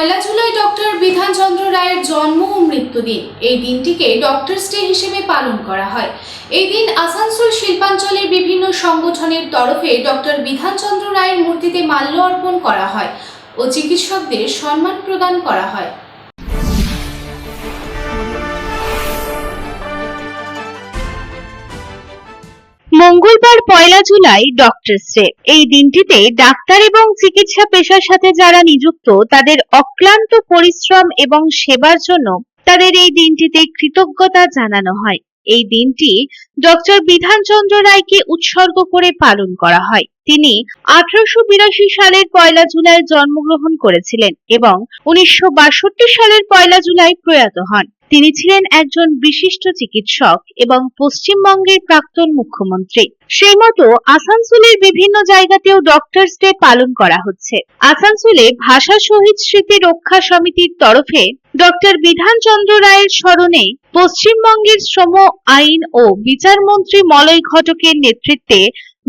পয়লা July doctor Bidhanchandra রায়ের জন্ম ও মৃত্যু দিন এই দিনটিকে ডক্টরস ডে হিসেবে পালন করা হয়। এই দিন আসানসোল শিল্পাঞ্চলের বিভিন্ন সংগঠনের তরফে ডক্টর বিধানচন্দ্র রায়ের মূর্তিতে মাল্য অর্পণ করা হয় ও চিকিৎসকদের সম্মান প্রদান করা হয়। পয়লা জুলাই ডক্টরস ডে এই দিনটিতে ডাক্তার এবং চিকিৎসা পেশার সাথে যারা নিযুক্ত, তাদের অক্লান্ত পরিশ্রম এবং সেবার জন্য তাদের এই দিনটিতে কৃতজ্ঞতা জানানো হয়। এই দিনটি ডক্টর বিধানচন্দ্র রায়কে উৎসর্গ করে পালন করা হয়। তিনি আঠারোশো বিরাশি সালের পয়লা জুলাই জন্মগ্রহণ করেছিলেন এবং উনিশশো বাষট্টি সালের পয়লা জুলাই প্রয়াত হন। তিনি ছিলেন একজন বিশিষ্ট চিকিৎসক এবং পশ্চিমবঙ্গের প্রাক্তন মুখ্যমন্ত্রী। সেই মতো আসানসোলের বিভিন্ন জায়গাতেও ডক্টরস ডে পালন করা হচ্ছে। আসানসোলে ভাষা শহীদ স্মৃতি রক্ষা সমিতির তরফে ডক্টর বিধানচন্দ্র রায়ের স্মরণে পশ্চিমবঙ্গের শ্রম, আইন ও বিচার মন্ত্রী মলয় ঘটকের নেতৃত্বে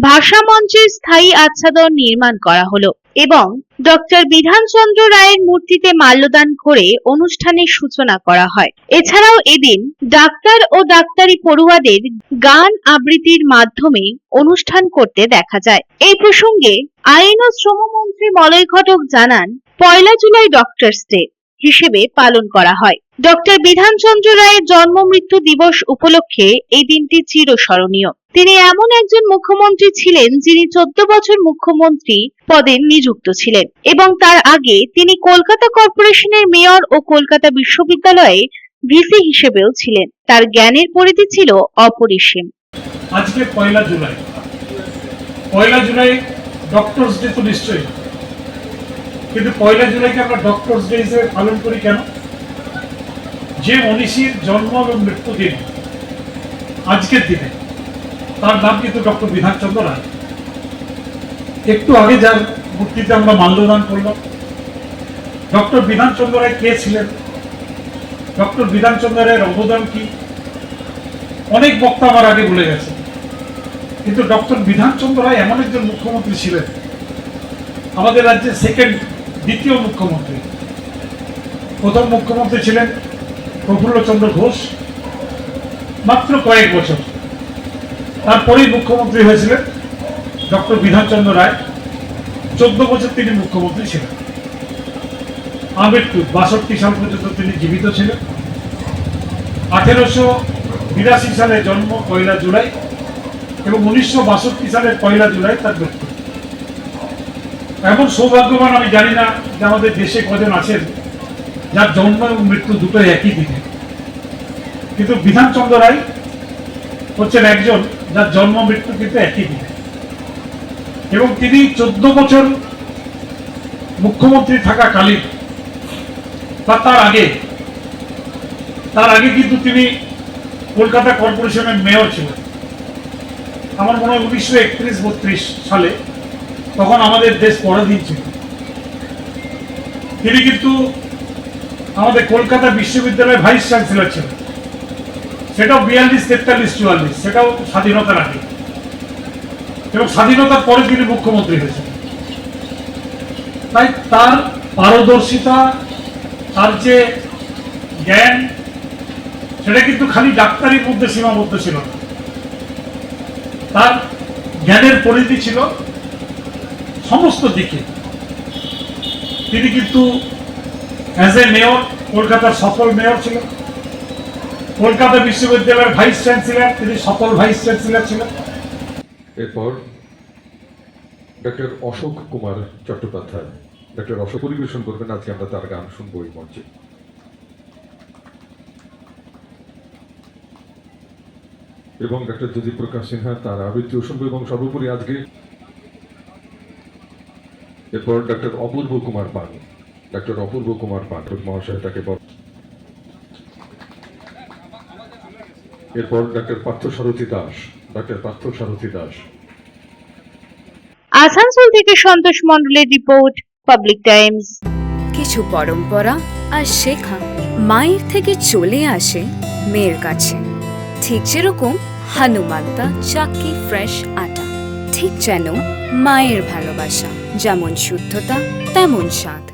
ভাষা মঞ্চের স্থায়ী আচ্ছাদন নির্মাণ করা হলো এবং ডক্টর বিধানচন্দ্র রায়ের মূর্তিতে মাল্যদান করে অনুষ্ঠানের সূচনা করা হয়। এছাড়াও এদিন ডাক্তার ও ডাক্তারি পড়ুয়াদের গান আবৃত্তির মাধ্যমে অনুষ্ঠান করতে দেখা যায়। এই প্রসঙ্গে আইন ও শ্রমমন্ত্রী মলয় ঘটক জানান, পয়লা জুলাই ডক্টরস ডে হিসেবে পালন করা হয়। ডক্টর বিধানচন্দ্র রায়ের জন্ম মৃত্যু দিবস উপলক্ষে এই দিনটি চিরস্মরণীয়। তিনি এমন একজন মুখ্যমন্ত্রী ছিলেন যিনি চোদ্দ বছর মুখ্যমন্ত্রী পদে নিযুক্ত ছিলেন এবং তার আগে তিনি কলকাতা কর্পোরেশনের মেয়র ও কলকাতা বিশ্ববিদ্যালয়ে ভিসি হিসেবেও ছিলেন। তার জ্ঞানের পরিধি ছিল অপরিসীম। আজকে পয়লা জুলাই। পয়লা জুলাই ডক্টরস ডে তো নিশ্চয়ই। কিন্তু পয়লা জুলাইকে আমরা ডক্টরস ডে হিসেবে পালন করি কেন? যে মনীষীর জন্ম এবং মৃত্যু দিন, আজকের দিনে, তার নাম কিন্তু ডক্টর বিধানচন্দ্র রায়। একটু আগে যার মূর্তিতে আমরা মাল্যদান করলাম, ডক্টর বিধানচন্দ্র রায় কে ছিলেন? ডক্টর বিধানচন্দ্র রায়ের অবদান কি? অনেক বক্তা আমার আগে বলে গেছে কিন্তু ডক্টর বিধানচন্দ্র রায় এমন একজন মুখ্যমন্ত্রী ছিলেন, আমাদের রাজ্যের সেকেন্ড দ্বিতীয় মুখ্যমন্ত্রী। প্রথম মুখ্যমন্ত্রী ছিলেন প্রফুল্লচন্দ্র ঘোষ, মাত্র কয়েক বছর। তারপরেই মুখ্যমন্ত্রী হয়েছিলেন ডক্টর বিধানচন্দ্র রায়। চোদ্দ বছর তিনি মুখ্যমন্ত্রী ছিলেন। আম্বেদকর বাষট্টি সাল পর্যন্ত তিনি জীবিত ছিলেন। আঠেরোশো বিরাশি সালে জন্ম পয়লা জুলাই এবং উনিশশো বাষট্টি সালের পয়লা জুলাই তার মৃত্যু। এমন সৌভাগ্যবান আমি জানি না যে আমাদের দেশে কজন আছেন। যার জন্ম এবং মৃত্যু দুটোই একই দিনে। কিন্তু বিধানচন্দ্র রায় হচ্ছেন একজন যার জন্ম মৃত্যু কিন্তু একই দিনে। এবং তিনি চোদ্দ বছর মুখ্যমন্ত্রী থাকাকালীন বা তার আগে তার আগে কিন্তু তিনি কলকাতা কর্পোরেশনের মেয়র ছিলেন। আমার মনে হয় উনিশশো একত্রিশ বত্রিশ সালে তখন আমাদের দেশ পরাধীন ছিল। তিনি কিন্তু আমাদের কলকাতা বিশ্ববিদ্যালয়ের ভাইস চ্যান্সেলর ছিলেন। সেটাও বিয়াল্লিশ, তেতাল্লিশ, চুয়াল্লিশ। সেটাও স্বাধীনতার আগে। এবং স্বাধীনতার পরে তিনি মুখ্যমন্ত্রী হয়েছেন। তাই তার পারদর্শিতা, তার যে জ্ঞান, সেটা কিন্তু খালি ডাক্তারির মধ্যে সীমাবদ্ধ ছিল না। তার জ্ঞানের পরিধি ছিল সমস্ত দিকে। তিনি কিন্তু অ্যাজ এ মেয়র কলকাতার সফল মেয়র ছিলেন। কলকাতা বিশ্ববিদ্যালয়ের ভাইস চ্যান্সেলর তিনি সফল ভাইস চ্যান্সেলর ছিলেন। এরপর ডক্টর অশোক কুমার চট্টোপাধ্যায়। ডক্টর অশোক, পরিবেশন করবেন। আজকে আমরা তার গান শুনব এই মঞ্চে। এবং ডক্টর জ্যোতি প্রকাশ সিনহা তার আবৃত্তিও শুনব এবং সর্বোপরি আজকে এরপর ডক্টর অপূর্ব কুমার পান ডক্টর অপূর্ব কুমার পান মহাশয় তাকে বল এরপর ডক্টর পার্থ সারথী দাস ডক্টর পার্থ সারথী দাস। আসানসোল থেকে সন্তোষ মণ্ডলের রিপোর্ট পাবলিক টাইমস। কিছু পরম্পরা আর শেখা মায়ের থেকে চলে আসে মেয়ের কাছে। ঠিক যেরকম হানুমান্তা চাকি ফ্রেশ আটা ঠিক যেন মায়ের ভালোবাসা যেমন শুদ্ধতা তেমন স্বাদ।